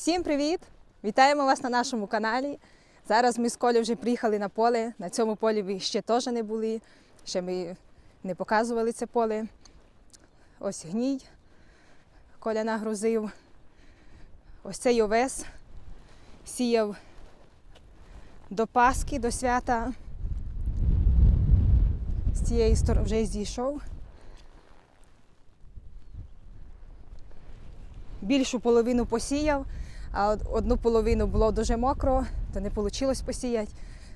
Всім привіт! Вітаємо вас на нашому каналі. Зараз ми з Колею вже приїхали на поле. На цьому полі ви ще теж не були. Ще ми не показували це поле. Ось гній. Коля нагрузив. Ось цей овес сіяв до Пасхи, до свята. З цієї сторони вже зійшов. Більшу половину посіяв, а одну половину було дуже мокро, то не вийшло посіяти.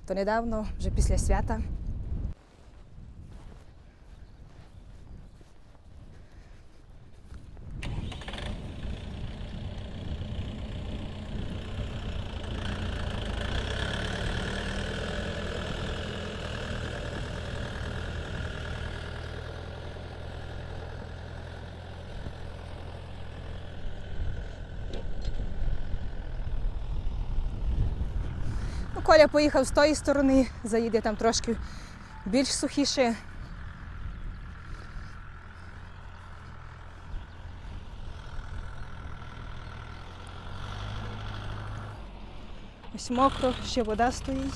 То недавно, вже після свята. Коля поїхав з тої сторони, заїде там трошки більш сухіше. Ось мокро, ще вода стоїть.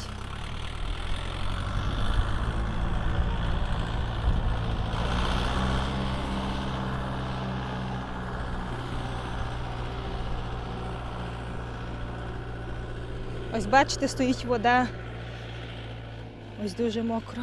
Ось бачите, стоїть вода. Ось дуже мокро.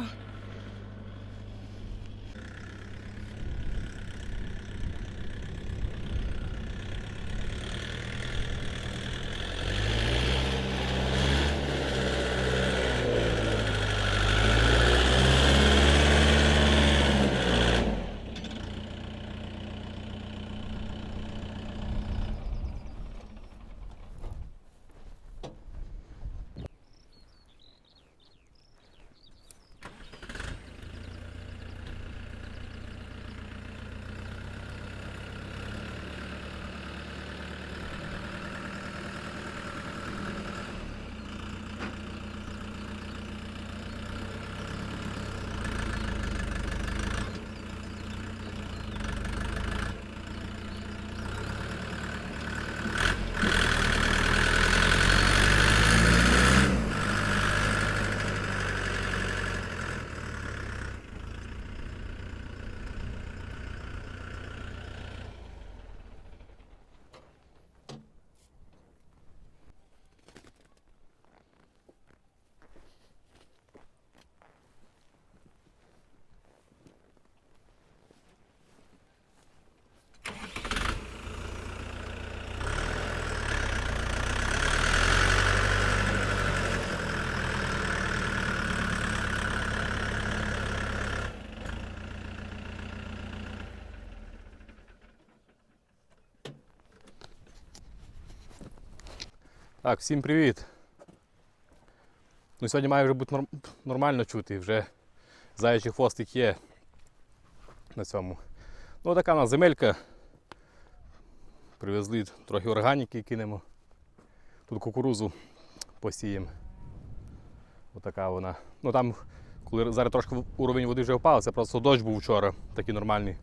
Так, всім привіт. Ну, сьогодні має вже бути норм- нормально чути, вже заячий хвостик є на цьому. Ну, така у нас земелька. Привезли трохи органіки кинемо. Тут кукурузу посіємо. Отака вона. Ну там, коли зараз трошки уровень води вже впав, це просто дощ був вчора, такий нормальний,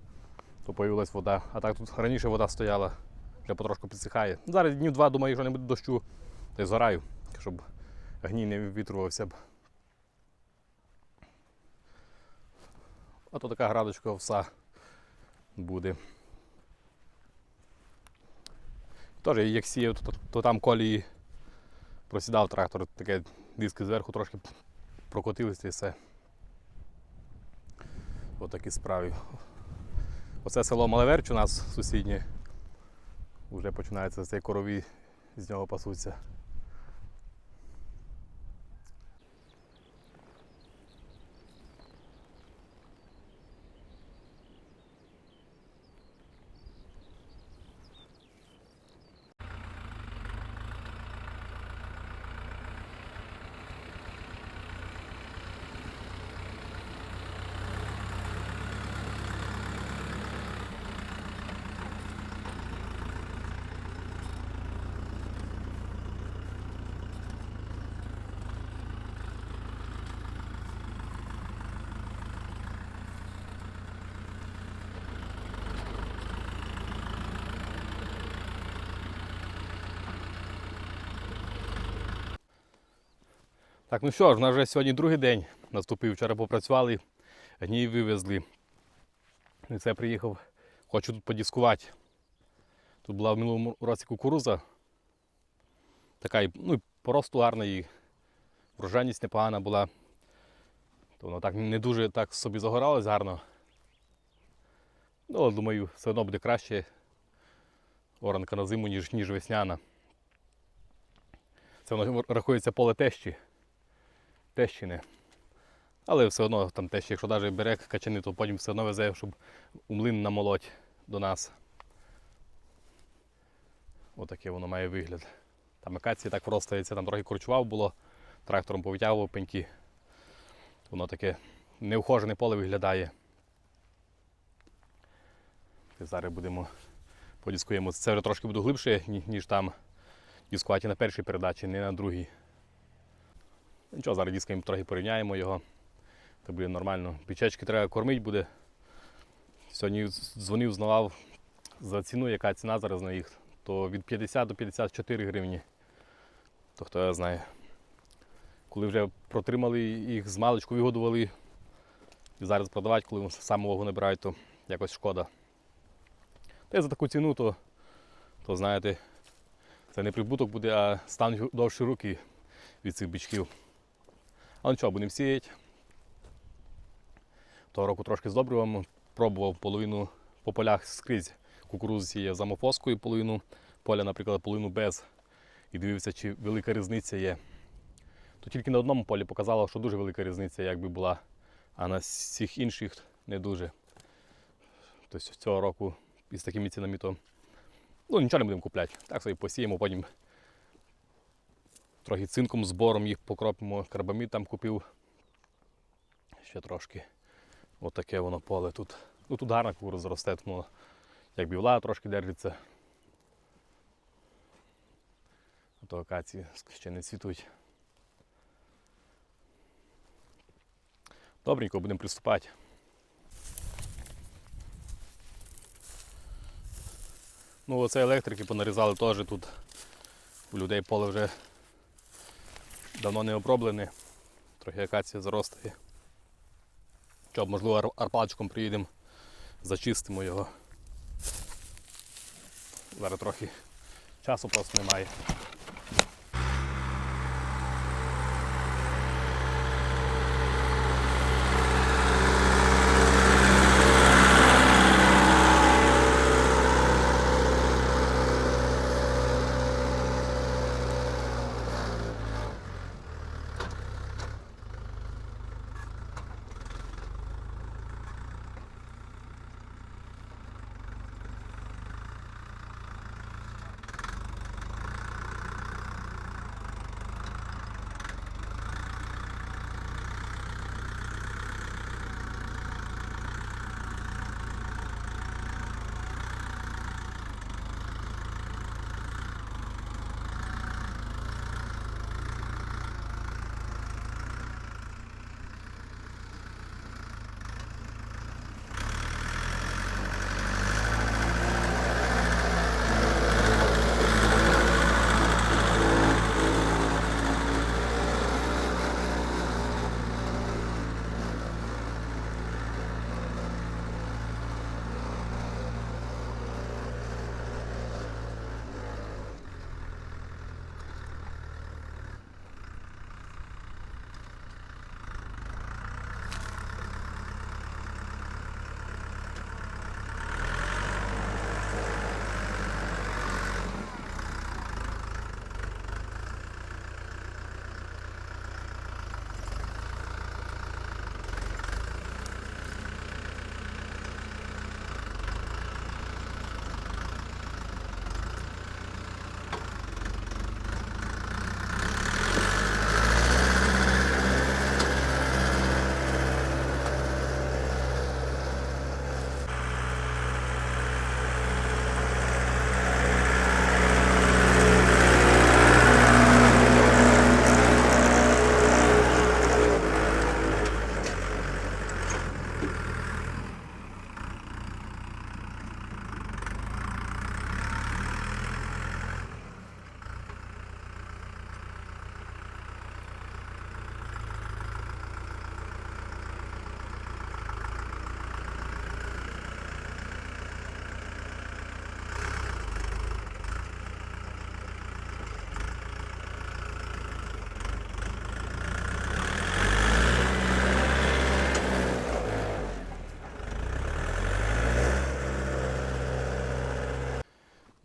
то появилась вода. А так тут раніше вода стояла, вже потрошку підсихає. Зараз днів два, думаю, якщо не буде дощу, та й згораю, щоб гній не вивітрювався б. А то така градочка овса буде. Теж як сіяв, то, то там колії просідав трактор, таке диски зверху трошки прокотилися і все. Отакі справи. Оце село Малеверч у нас сусіднє. Вже починається цей корові, з нього пасуться. Так, ну що ж, у нас вже сьогодні другий день наступив. Вчора попрацювали, гній вивезли. І це приїхав, хочу тут подіскувати. Тут була в минулому році кукуруза. Така ну, поросту гарна, і врожайність непогана була. То воно так не дуже так собі загоралось гарно. Ну, але думаю, все одно буде краще оранка на зиму, ніж, ніж весняна. Це воно рахується поле тещі. Тещини. Але все одно там тещі, якщо навіть бере качани, то потім все одно везе, щоб у млин намолоть до нас. Отаке воно має вигляд. Там акації так вростається, там трохи корчував було, трактором повитягував пеньки. Воно таке неухожене поле виглядає. І зараз будемо подіскуємо. Це вже трошки буде глибше, ніж там дискувати на першій передачі, не на другій. Нічого, зараз дискаємо трохи порівняємо його. То буде нормально. Пічечки треба кормити буде. Сьогодні дзвонив, знавав за ціну, яка ціна зараз на їх, то від 50 до 54 гривні. То хто я знає. Коли вже протримали їх з маличку вигодували і зараз продавати, коли саму вагу набирають, то якось шкода. Та й за таку ціну, то, то знаєте, це не прибуток буде, а стануть довші руки від цих бичків. Але нічого, будемо сіяти. Того року трошки з добривом пробував половину по полях скрізь кукурудзу сіяв за мофоскою, половину поля, наприклад, половину без. І дивився, чи велика різниця є. То тільки на одному полі показало, що дуже велика різниця, якби була, а на всіх інших не дуже. Тобто цього року із такими цінами то ну, нічого не будемо купляти. Так собі посіємо, потім трохи цинком, збором їх покропимо. Карбамід там купив. Ще трошки. Отаке воно поле тут. Ну тут гарна кукурудза росте, тому якби влага трошки держиться. А то акації ще не цвітуть. Добренько, будемо приступати. Ну, оце електрики понарізали теж тут. У людей поле вже давно не оброблений, Трохи акація заростає. Щоб, можливо, ар- арпалочком приїдемо, зачистимо його. Зараз трохи часу просто немає.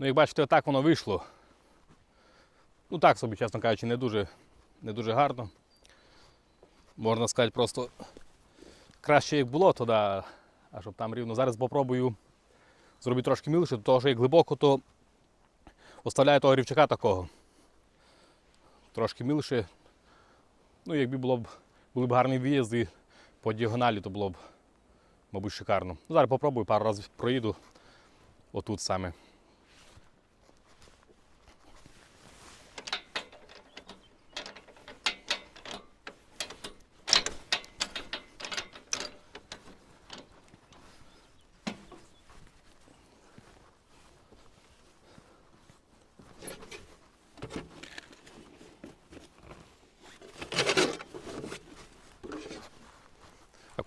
Як бачите, так воно вийшло. Ну так собі, чесно кажучи, не дуже, не дуже гарно. Можна сказати, просто краще як було туди, а щоб там рівно. Зараз попробую зробити трошки мілше, до того, що як глибоко, то оставляю того рівчака такого. Трошки мілше. Ну, якби було б, були б гарні виїзди по діагоналі, то було б, мабуть, шикарно. Ну, зараз попробую пару разів проїду отут саме.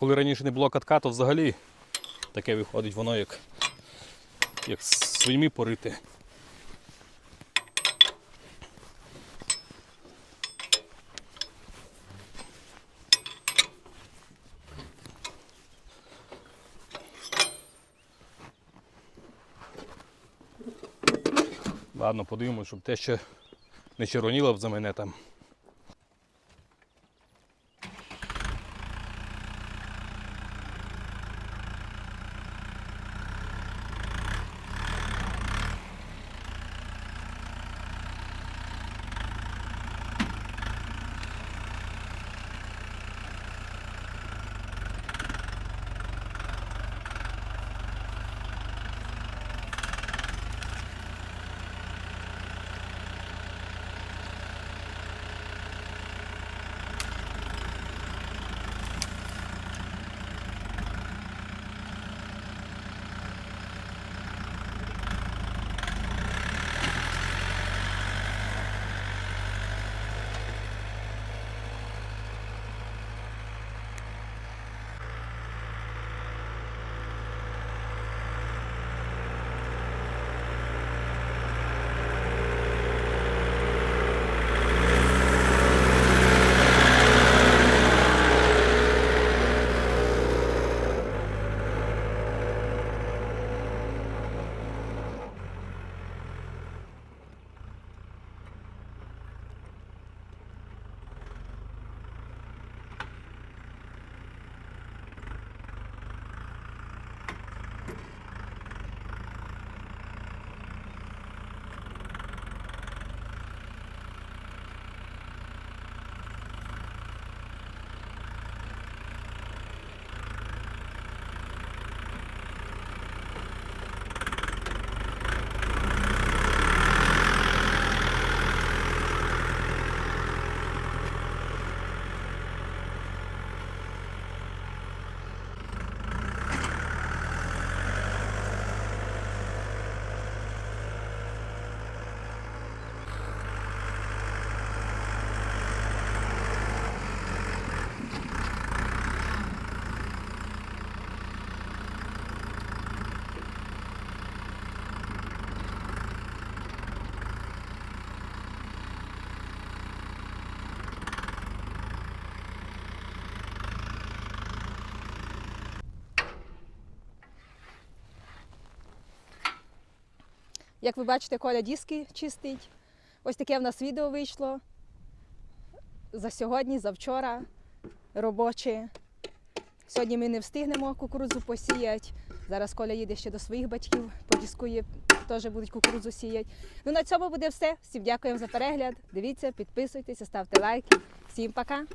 Коли раніше не було катка, то взагалі таке виходить воно як, як своїми порити. Ладно, подивимось, щоб те ще не червоніло за мене там. Як ви бачите, Коля диски чистить. Ось таке в нас відео вийшло. За сьогодні, за вчора робоче. Сьогодні ми не встигнемо кукурудзу посіяти. Зараз Коля їде ще до своїх батьків, подіскує, теж будуть кукурудзу сіяти. Ну на цьому буде все. Всім дякуємо за перегляд. Дивіться, підписуйтесь, ставте лайки. Всім пока!